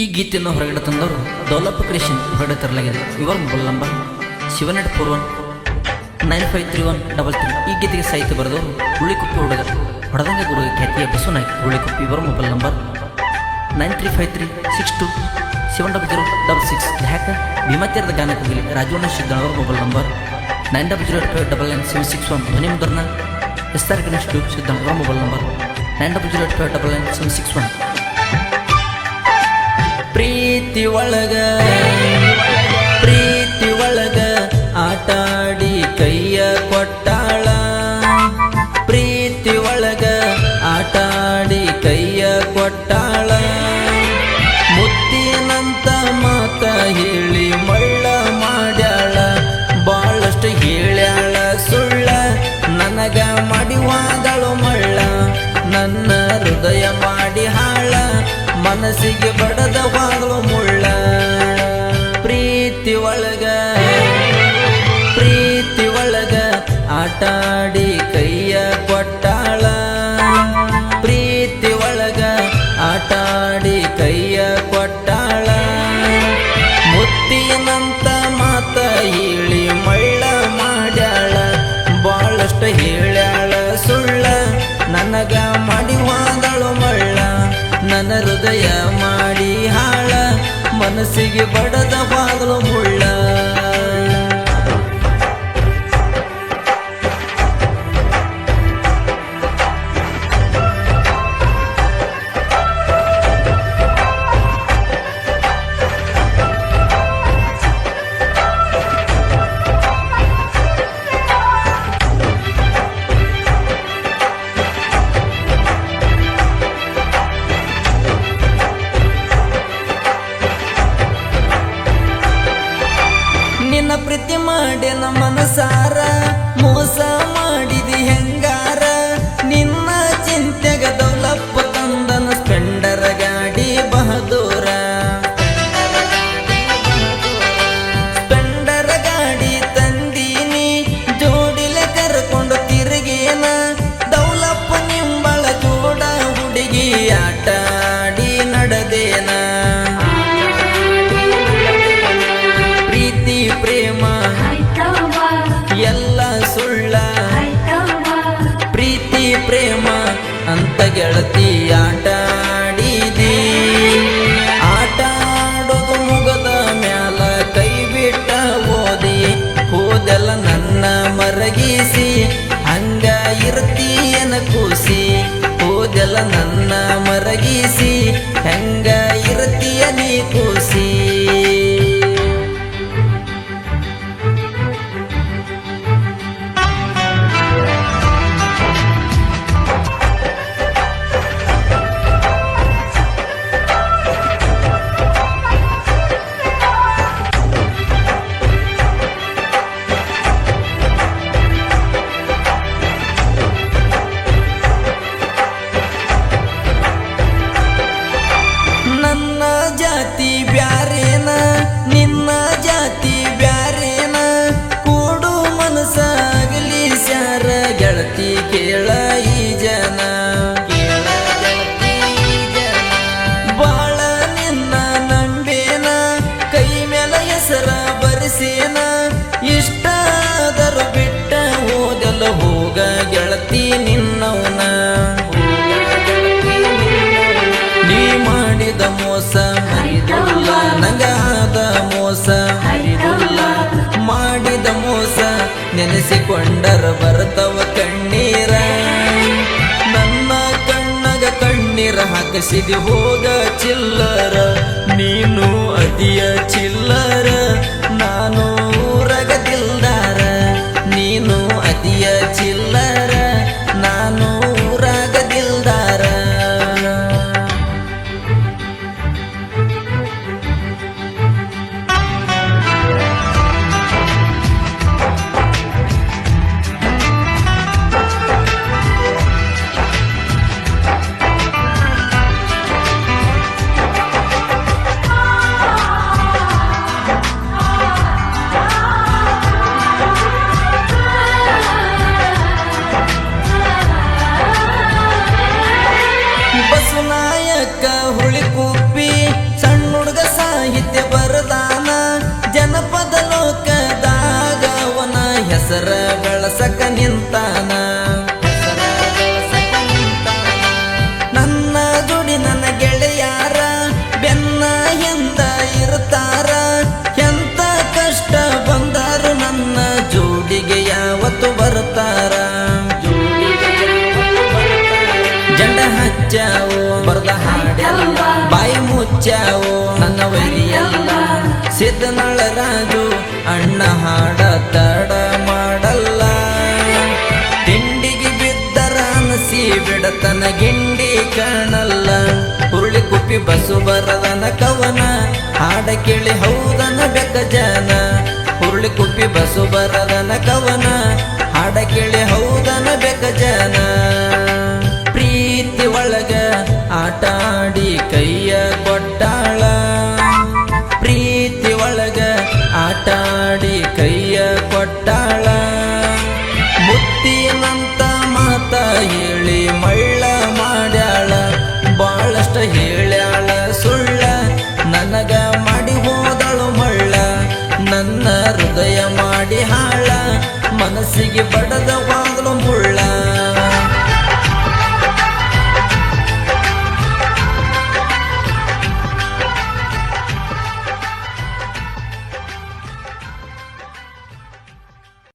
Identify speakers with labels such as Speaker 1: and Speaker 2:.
Speaker 1: ಈ ಗೀತೆಯನ್ನು ಹೊರಗಡೆ ತಂದವರು ಡೌಲಪ್ ಕ್ರಿಯೇಷನ್ ಹೊರಗಡೆ ತರಲಾಗಿದೆ. ಇವರ mobile number seven eight four one nine five three one double three. ಈ ಗೀತೆಗೆ ಸಾಹಿತ್ಯ ಬರೆದವರು ಹುಳಿಕುಪ್ಪಿ ಹುಡುಗ, ಹೊಡೆದಂಗ ಗುರುಗ ಖ್ಯಾತಿಯ ಬಸವನಾಯ್ಕ ಹುಳಿಕುಪ್ಪಿ ಇವರ mobile number nine three five three six two seven double zero double six. ಹ್ಯಾಕ ಭೀಮಾತ್ಯರದ ಕುಗಿಲಿ ರಾಜವಣ್ಣ ಅವರ mobile number nine double zero five double nine seven six one. ಧ್ವನಿ ಮುದ್ರನ S R Ganesh tube Siddannavar mobile number nine double zero five double nine seven six one. ಪ್ರೀತಿ ಒಳಗ. ಪ್ರೀತಿ ಒಳಗ ಆಟಾಡಿ ಕೈಯ ಕೊಟ್ಟಾಳ. ಪ್ರೀತಿ ಒಳಗ ಆಟಾಡಿ ಕೈಯ ಕೊಟ್ಟಾಳ. ಮುತ್ತಿನಂತ ಮಾತ ಹೇಳಿ ಮಳ್ಳ ಮಾಡ್ಯಾಳ. ಬಹಳಷ್ಟು ಹೇಳ್ಯಾಳ ಸುಳ್ಳ. ನನಗ ಮಾಡಿವಾದಳು ಮಳ್ಳ. ನನ್ನ ಹೃದಯ ಮಾಡಿ ಹಾಳ. ಮನಸ್ಸಿಗೆ ಬಡದ ಆಟಾಡಿ ಕೈಯ ಕೊಟ್ಟಾಳ. ಪ್ರೀತಿ ಒಳಗ ಆಟಾಡಿ ಕೈಯ ಕೊಟ್ಟಾಳ. ಮುತ್ತಿನಂತ ಮಾತ ಹೇಳಿ ಮಳ್ಳ ಮಾಡ್ಯಾಳ. ಬಹಳಷ್ಟು ಹೇಳ್ಯಾಳ ಸುಳ್ಳ. ನನಗ ಮಾಡಿವಾದಳು ಮಳ್ಳ. ನನ್ನ ಹೃದಯ ಮಾಡಿ ಹಾಳ. ಮನಸ್ಸಿಗೆ ಬಡದ ಬಾಗಲು ಮುಳ್ಳ. ನಿನ್ನ ಪ್ರೀತಿ ಮಾಡಿನ ಮನಸಾರ ಮೋಸ ಮಾಡಿದಿ ಹೆಂಗಾರ ಪ್ರೇಮ ಅಂತ ಗೆಳತಿ ಆಟ ಆಡಿದಿ ಆಟ ಆಡೋದು ಮುಗದ ಮ್ಯಾಲ ಕೈ ಬಿಟ್ಟ ಓದಿ. ಹೋದೆಲ್ಲ ನನ್ನ ಮರಗಿಸಿ, ಹಂಗ ಇರ್ತೀಯನ ಕೂಸಿ. ಹೋದೆಲ್ಲ ನನ್ನ ಮರಗಿಸಿ, ಹೆಂಗ ಇರ್ತೀಯ ನೀ ಕೂಸಿ. ನೆನೆಸಿಕೊಂಡರ ಬರ್ತವ ಕಣ್ಣೀರ. ನನ್ನ ಕಣ್ಣಗ ಕಣ್ಣೀರ ಹಾಕಿಸಿದಿ ಹೋಗ ಚಿಲ್ಲರ. ನೀನು ಅದಿಯ ಚಿಲ್ಲರ. ನಾನು ಅದಕ್ಕ ಹುಳಿ ಕೂಪಿ ಸಣ್ಣ ಹುಡುಗ ಸಾಹಿತ್ಯ ಬರದಾನ, ಜನಪದ ಲೋಕದಾಗವನ ಹೆಸರ ಬಳಸಕ ನಿಂತಾನ. ನನ್ನ ದುಡಿ ನನ್ನ ಗೆಳೆಯಾರ, ಬೆನ್ನ ಎಂತ ಇರುತ್ತಾರ, ಎಂತ ಕಷ್ಟ ಬಂದರು ನನ್ನ ಜೋಡಿಗೆ ಯಾವತ್ತು
Speaker 2: ಬರುತ್ತಾರ
Speaker 1: ಮುಚ್ಚಾವು ನನ್ನ ವೈರಿಯಲ್ಲ. ಸಿದ್ಧನಳ ರಾಜು ಅಣ್ಣ ಹಾಡ ತಡ ಮಾಡಲ್ಲ. ತಿಂಡಿಗೆ ಬಿದ್ದರ ಅನಸಿ ಬಿಡತನ ಗಿಂಡಿ ಕಾಣಲ್ಲ. ಹುರುಳಿ ಕುಪ್ಪಿ ಬಸು ಬರದನ ಕವನ, ಹಾಡ ಕೇಳಿ ಹೌದನ ಬೆಕ್ಕ ಜನ. ಹುರುಳಿ ಕುಪ್ಪಿ ಬಸು ಬರದನ ಕವನ, ಹಾಡ ಕೇಳಿ ಹೌದನ ಬೆಕ್ಕ ಜನ. ಪ್ರೀತಿ ಒಳಗ ಆಟ ಮನಸ್ಸಿಗೆ ಬಡದ